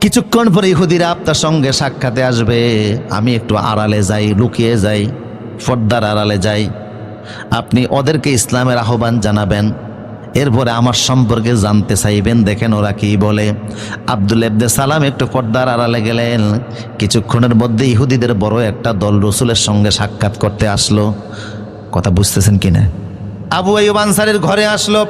কিছুক্ষণ পরে ইহুদিরা আপনার সঙ্গে সাক্ষাতে আসবে। আমি একটু আড়ালে যাই, লুকিয়ে যাই, ফর্দার আড়ালে যাই। আপনি ওদেরকে ইসলামের আহ্বান জানাবেন। এরপরে আমার সম্পর্কে জানতে চাইবেন। দেখেন ওরা কি বলে। আব্দুল এবদে সালাম একটু পর্দার আড়ালে গেলেন। কিছুক্ষণের মধ্যে ইহুদিদের বড় একটা দল রসুলের সঙ্গে সাক্ষাৎ করতে আসলো। কথা বুঝতেছেন কিনা? আবু আইব আনসারের ঘরে আসলো।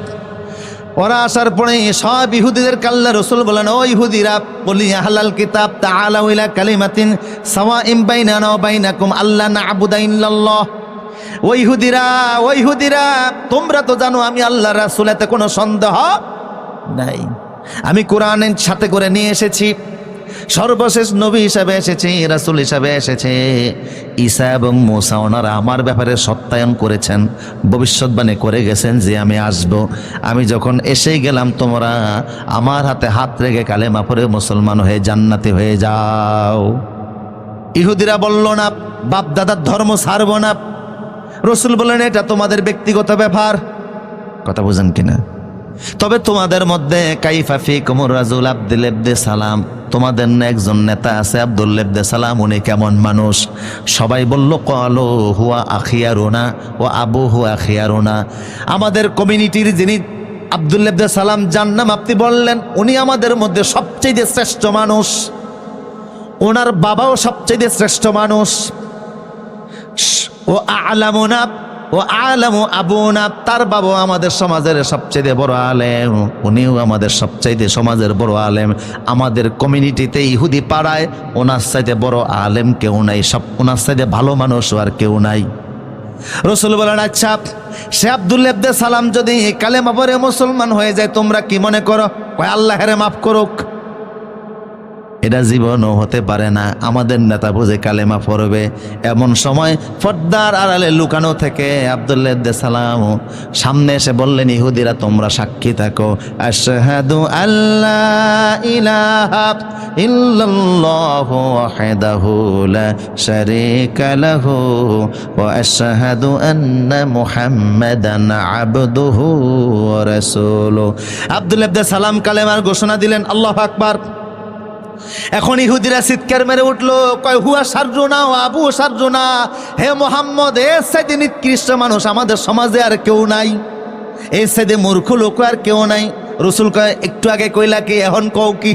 ওরা আসার পরে সব ইহুদিদের কাল্লা রসুল বলেন, ও ইহুদিরা, বলি, আহলাল কিতাব তাআলা আলাউলা কালিমাতিন ন বাই বাইনাকুম আল্লা না ইল্লাল্লাহ। ও ইহুদিরা ও ইহুদিরা, তোমরা তো জানো আমি আল্লাহ রাসুল এতে কোনো সন্দেহ নাই। আমি কোরআনের সাথে করে নিয়ে এসেছি। সর্বশেষ নবী হিসাবে এসেছে, রাসুল হিসাবে এসেছে। ঈসা এবং মোসা ওনারা আমার ব্যাপারে সত্যায়ন করেছেন, ভবিষ্যৎবাণী করে গেছেন যে আমি আসব। আমি যখন এসেই গেলাম, তোমরা আমার হাতে হাত রেখে কালেমা পরে মুসলমান হয়ে জান্নাতি হয়ে যাও। ইহুদিরা বলল, না বাপ দাদার ধর্ম ছাড়ব না। রসুল বললেন, এটা তোমাদের ব্যক্তিগত ব্যাপার। কথা বুঝেন কিনা? তবে তোমাদের মধ্যে কাইফাফি কুমর রাজুল আব্দুল সালাম, তোমাদের একজন নেতা আছে আব্দুল এবদে সালাম, উনি কেমন মানুষ? সবাই বলল কলো হুয়া আখিয়ারোনা ও আবু হুয়া আখিয়ারোনা। আমাদের কমিউনিটির যিনি আব্দুল এবদে সালাম, যার নাম আপনি বললেন, উনি আমাদের মধ্যে সবচেয়ে শ্রেষ্ঠ মানুষ। ওনার বাবাও সবচেয়ে শ্রেষ্ঠ মানুষ। ও আলামুনা ও আলামু আবুনা, তার বাবু আমাদের সমাজের সবচেয়ে বড় আলেম। উনিও আমাদের সবচাইতে সমাজের বড় আলেম। আমাদের কমিউনিটিতে ইহুদি পাড়ায় ওনার সাইতে বড় আলেম কেউ নাই, সব ওনার সাইতে ভালো মানুষ আর কেউ নাই। রসুল বলেন আচ্ছা সে আব্দুল সালাম যদি কালেমা পরে মুসলমান হয়ে যায়, তোমরা কি মনে করো? কয়, আল্লাহ হেরে মাফ করুক। এটা জীবনও হতে পারে না। আমাদের নেতা বুঝে কালেমা পড়বে। এমন সময় পর্দার আড়ালে লুকানো থেকে আবদুল্লাহ সালাম সামনে এসে বললেন, ইহুদিরা, তোমরা সাক্ষী থাকো। আশহাদু আল্লাহ ইলাহা আবদুহু আব্দুল্লাহ সালাম কালেমার ঘোষণা দিলেন, আল্লাহু আকবার। এখন ইহুদিরা চিৎকার মেরে উঠল, কয়, হুয়া সার্জনা আবু সার্জনা হে মোহাম্মদ, এ সেদিন নিকৃষ্ট মানুষ আমাদের সমাজে আর কেউ নাই। এ সাইডে মূর্খ লোক আর কেউ নাই। রসুল কয়, একটু আগে কইলা কি, এখন কও কি?